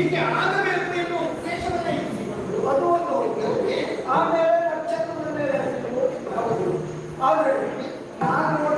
ಹೀಗೆ ಆಗಬೇಕು ಎನ್ನುವ ಅದು ಒಂದು ಆಮೇಲೆ ನಕ್ಷತ್ರದ ಮೇಲೆ ಹೌದು. ಆದರೆ ನಾನು